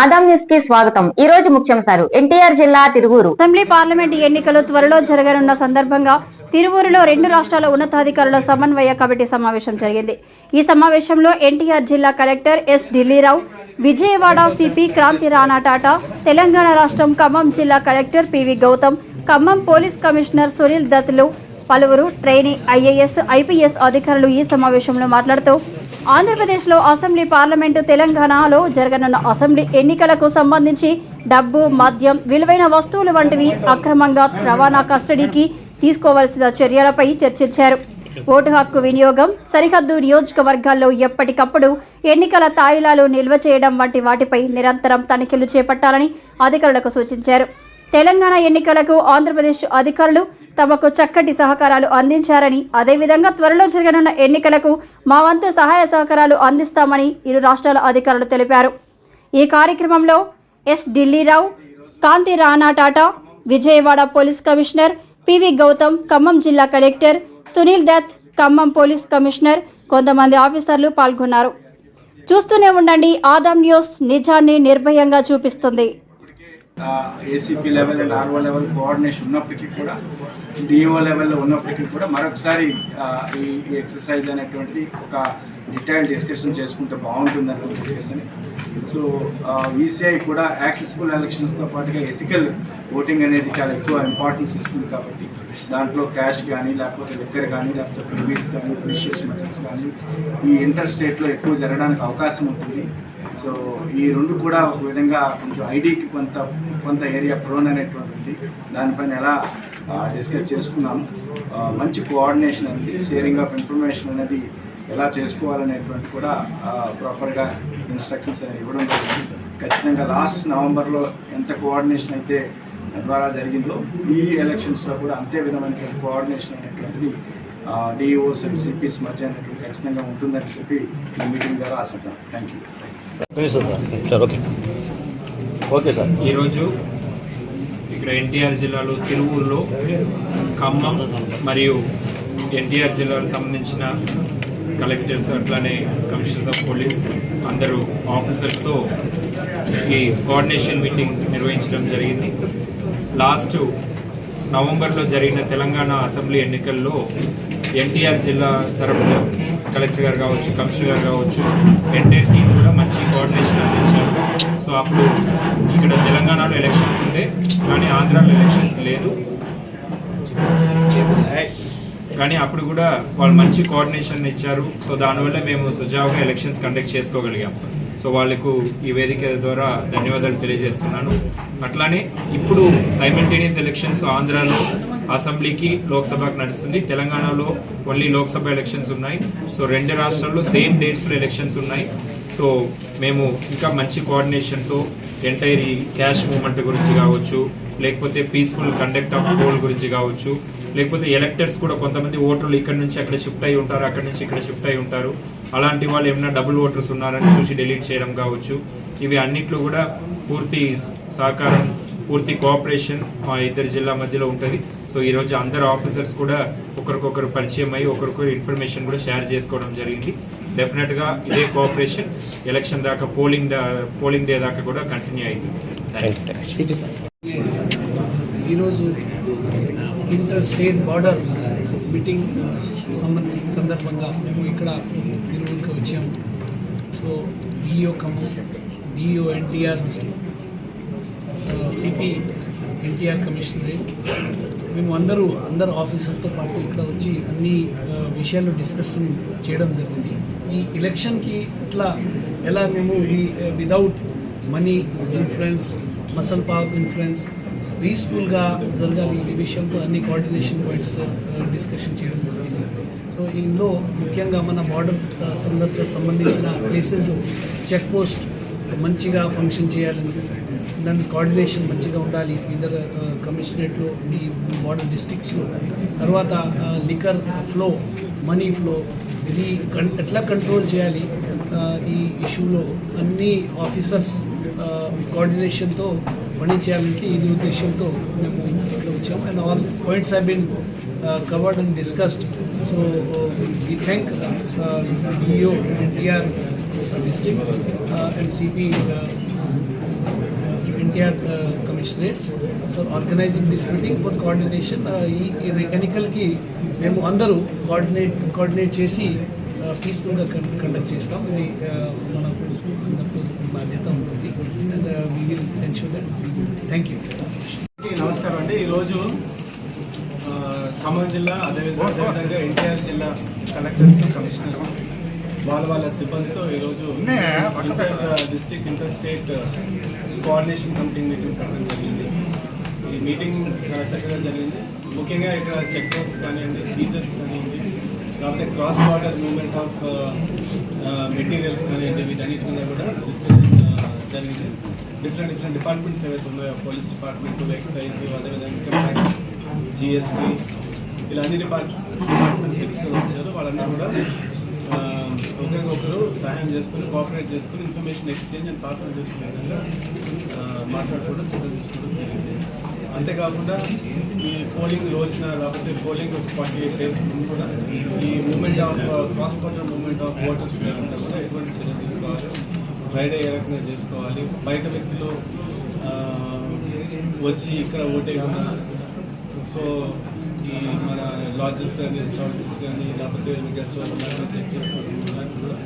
ఆదాం న్యూస్కి స్వాగతం. ఈ రోజు ముఖ్యాంశాలు. ఎన్టీఆర్ జిల్లా తిరువూరు. అసెంబ్లీ పార్లమెంట్ ఎన్నికలు త్వరలో జరగనున్న సందర్భంగా తిరువూరులో రెండు రాష్ట్రాల ఉన్నతాధికారుల సమన్వయ కమిటీ సమావేశం జరిగింది. ఈ సమావేశంలో ఎన్టీఆర్ జిల్లా collector S Dilli Rao Vijayawada CP Kranthi Rana Tata Telangana రాష్ట్రం ఖమ్మం జిల్లా collector PV Gautam Khammam police commissioner Sunil దత్లు పలువురు ట్రైనీ ఐఏఎస్ ఐపీఎస్ అధికారులు ఈ సమావేశంలో మాట్లాడుతూ ఆంధ్రప్రదేశ్లో అసెంబ్లీ పార్లమెంటు తెలంగాణలో జరగనున్న అసెంబ్లీ ఎన్నికలకు సంబంధించి డబ్బు మద్యం విలువైన వస్తువులు వంటివి అక్రమంగా రవాణా కస్టడీకి తీసుకోవాల్సిన చర్యలపై చర్చించారు. ఓటు హక్కు వినియోగం సరిహద్దు నియోజకవర్గాల్లో ఎప్పటికప్పుడు ఎన్నికల తాయిలాలు నిల్వ చేయడం వంటి వాటిపై నిరంతరం తనిఖీలు చేపట్టాలని అధికారులకు సూచించారు. తెలంగాణ ఎన్నికలకు ఆంధ్రప్రదేశ్ అధికారులు తమకు చక్కటి సహకారాలు అందించారని అదేవిధంగా త్వరలో జరగనున్న ఎన్నికలకు మా వంతు సహాయ సహకారాలు అందిస్తామని ఇరు రాష్ట్రాల అధికారులు తెలిపారు. ఈ కార్యక్రమంలో S Dilli Rao Kanthi Rana Tata Vijayawada police commissioner PV Gautam Khammam జిల్లా collector Sunil Dutt Khammam police commissioner కొంతమంది ఆఫీసర్లు పాల్గొన్నారు. చూస్తూనే ఉండండి ఆదాం న్యూస్ నిజాన్ని నిర్భయంగా చూపిస్తుంది. ACP level and RO level coordination ఉన్నప్పటికీ కూడా డిఓ లెవెల్లో ఉన్నప్పటికీ కూడా మరొకసారి ఈ ఎక్సర్సైజ్ అనేటువంటిది ఒక డీటెయిల్ డిస్కషన్ చేసుకుంటే బాగుంటుందని చెప్పేసి సో వీసీఐ కూడా యాక్సెసిబుల్ ఎలక్షన్స్తో పాటుగా ఎథికల్ ఓటింగ్ అనేది చాలా ఎక్కువ ఇంపార్టెన్స్ ఇస్తుంది కాబట్టి దాంట్లో క్యాష్ కానీ లేకపోతే లిక్కర్ కానీ లేకపోతే ప్రివీస్ కానీ ప్రీషియస్ మెటల్స్ కానీ ఈ ఇంటర్ స్టేట్లో ఎక్కువ జరగడానికి అవకాశం ఉంటుంది. సో ఈ రెండు కూడా ఒక విధంగా కొంచెం ఐడికి కొంత కొంత ఏరియా ప్రోన్ అనేటువంటిది దానిపైన ఎలా డిస్కస్ చేసుకున్నాం. మంచి కోఆర్డినేషన్ అనేది షేరింగ్ ఆఫ్ ఇన్ఫర్మేషన్ అనేది ఎలా చేసుకోవాలనేటువంటి కూడా ప్రాపర్గా ఇన్స్ట్రక్షన్స్ అనేవి ఇవ్వడం జరిగింది. ఖచ్చితంగా లాస్ట్ నవంబర్లో ఎంత కోఆర్డినేషన్ అయితే ద్వారా జరిగిందో ఈ ఎలక్షన్స్లో కూడా అంతే విధమైన కోఆర్డినేషన్ అనేటువంటిది డిఓస్ అండ్ సిపిస్ మధ్య ఖచ్చితంగా ఉంటుందని చెప్పి ఈ మీటింగ్ ద్వారా ఆశిద్దాం. Thank you sir sir okay okay sir ఈరోజు ఇక్కడ ఎన్టీఆర్ జిల్లాలో తిరువూరులో ఖమ్మం మరియు ఎన్టీఆర్ జిల్లాకు సంబంధించిన కలెక్టర్స్ అట్లానే కమిషనర్స్ ఆఫ్ పోలీస్ అందరూ ఆఫీసర్స్తో ఈ కోఆర్డినేషన్ మీటింగ్ నిర్వహించడం జరిగింది. లాస్ట్ నవంబర్లో జరిగిన తెలంగాణ అసెంబ్లీ ఎన్నికల్లో ఎన్టీఆర్ జిల్లా తరపున కలెక్టర్ గారు కావచ్చు కమిషనర్ గారు కావచ్చు ఎంటైర్ టీం కూడా మంచి కోఆర్డినేషన్ అందించారు. సో అప్పుడు ఇక్కడ తెలంగాణలో ఎలక్షన్స్ ఉండే కానీ ఆంధ్రాలో ఎలక్షన్స్ లేదు. కానీ అప్పుడు కూడా వాళ్ళు మంచి కోఆర్డినేషన్ ఇచ్చారు. సో దానివల్ల మేము సుజావుగా ఎలక్షన్స్ కండక్ట్ చేసుకోగలిగాం. సో వాళ్ళకు ఈ వేదిక ద్వారా ధన్యవాదాలు తెలియజేస్తున్నాను. అట్లానే ఇప్పుడు సైమల్టేనియస్ ఎలక్షన్స్ ఆంధ్రాలో అసెంబ్లీకి లోక్సభకు నడుస్తుంది. తెలంగాణలో ఓన్లీ లోక్సభ ఎలక్షన్స్ ఉన్నాయి. సో రెండు రాష్ట్రాల్లో సేమ్ డేట్స్లో ఎలక్షన్స్ ఉన్నాయి. సో మేము ఇంకా మంచి కోఆర్డినేషన్తో ఎంటైర్ ఈ క్యాష్ మూమెంట్ గురించి కావచ్చు లేకపోతే పీస్ఫుల్ కండక్ట్ ఆఫ్ పోల్ గురించి కావచ్చు లేకపోతే ఎలక్టర్స్ కూడా కొంతమంది ఓటర్లు ఇక్కడ నుంచి అక్కడ షిఫ్ట్ అయి ఉంటారు అక్కడ నుంచి ఇక్కడ షిఫ్ట్ అయి ఉంటారు. అలాంటి వాళ్ళు ఏమైనా డబుల్ ఓటర్స్ ఉన్నారని చూసి డిలీట్ చేయడం కావచ్చు. ఇవి అన్నిట్లో కూడా పూర్తి సహకారం పూర్తి కోఆపరేషన్ మా ఇద్దరు జిల్లా మధ్యలో ఉంటుంది. సో ఈరోజు అందరు ఆఫీసర్స్ కూడా ఒకరికొకరు పరిచయం అయ్యి ఒకరికొకరు ఇన్ఫర్మేషన్ కూడా షేర్ చేసుకోవడం జరిగింది. డెఫినెట్గా ఇదే కోఆపరేషన్ ఎలక్షన్ దాకా పోలింగ్ పోలింగ్ డే దాకా కూడా కంటిన్యూ యూ ఈరోజు ఇంటర్ స్టేట్ బార్డర్ మీటింగ్ సందర్భంగా మేము ఇక్కడ తిరువురికి వచ్చాము so DO Khammam DO NTR CP NTR commissionerate మేము అందరూ అందరు ఆఫీసర్తో పాటు ఇక్కడ వచ్చి అన్ని విషయాలు డిస్కషన్ చేయడం జరిగింది. ఈ ఎలక్షన్కి ఇట్లా ఎలా మేము without money influence muscle power influence పీస్ఫుల్గా జరగాలి ఈ విషయంతో అన్ని కోఆర్డినేషన్ పాయింట్స్ డిస్కషన్ చేయడం జరిగింది. సో ఇందులో ముఖ్యంగా మన బార్డర్ uh, సందర్భ సంబంధించిన ప్లేసెస్లో చెక్ పోస్ట్ మంచిగా ఫంక్షన్ చేయాలని దాని కోఆర్డినేషన్ మంచిగా ఉండాలి. Uh, uh, ఇద్దరు కమిషనరేట్లో ఈ బార్డర్ డిస్ట్రిక్ట్స్లో తర్వాత లిక్కర్ ఫ్లో మనీ ఫ్లో ఇది కన్ ఎట్లా కంట్రోల్ చేయాలి? ఈ ఇష్యూలో అన్ని ఆఫీసర్స్ కోఆర్డినేషన్తో పని చేయాలంటే ఇది ఉద్దేశంతో మేము ఇక్కడ వచ్చాము. And all points have been covered and discussed so we thank DO NTR district and CP NTR commissionerate for organising this meeting for coordination ఈ మెకానికల్కి మేము అందరూ కోఆర్డినేట్ కోఆర్డినేట్ చేసి పీస్ఫుల్గా కండక్ట్ చేస్తాం. ఇది మన మనకు అందరితో బాధ్యత. థ్యాంక్ యూ నమస్కారం అండి. ఈరోజు ఖమ్మం జిల్లా అదేవిధంగా ఎన్టీఆర్ జిల్లా కలెక్టర్ కమిషనర్ వాళ్ళ వాళ్ళ సిబ్బందితో ఈరోజు inter district inter state coordination committee meeting పెట్టడం జరిగింది. ఈ మీటింగ్ చాలా చక్కగా జరిగింది. ముఖ్యంగా ఇక్కడ చెక్ పోస్ట్ కానివ్వండి ఫీజర్స్ కానివ్వండి లేకపోతే cross border movement of materials కానివ్వండి వీటన్నిటి మీద కూడా డిస్కషన్ జరిగింది డిఫరెంట్ డిఫరెంట్ డిపార్ట్మెంట్స్ ఏవైతే ఉన్నాయో పోలీస్ డిపార్ట్మెంట్ ఎక్సైజ్ అదేవిధంగా ఇన్కమ్ ట్యాక్స్ జిఎస్టీ ఇలా అన్ని డిపార్ట్ డిపార్ట్మెంట్స్ తెలుసుకొని వచ్చారు. వాళ్ళందరూ కూడా ఒకరికొకరు సహాయం చేసుకుని కోఆపరేట్ చేసుకుని information exchange and pass on చేసుకునే విధంగా మాట్లాడుకోవడం చర్చించుకోవడం జరిగింది. అంతేకాకుండా ఈ పోలింగ్ రోజున లేకపోతే పోలింగ్ ఒక ఫార్టీ ఎయిట్ డేస్ ముందు కూడా ఈ moment of cross border moment of voters లేకుండా కూడా ఎటువంటి చర్య తీసుకోవాలి. ఫ్రైడే ఏ రకంగా చేసుకోవాలి? బయట వ్యక్తులు వచ్చి ఇక్కడ ఓటేయకుండా సో ఈ మన లాడ్జెస్ కానీ చౌల్టీస్ కానీ లేకపోతే గెస్ట్ వాళ్ళు చెక్ చేసుకోవడం కూడా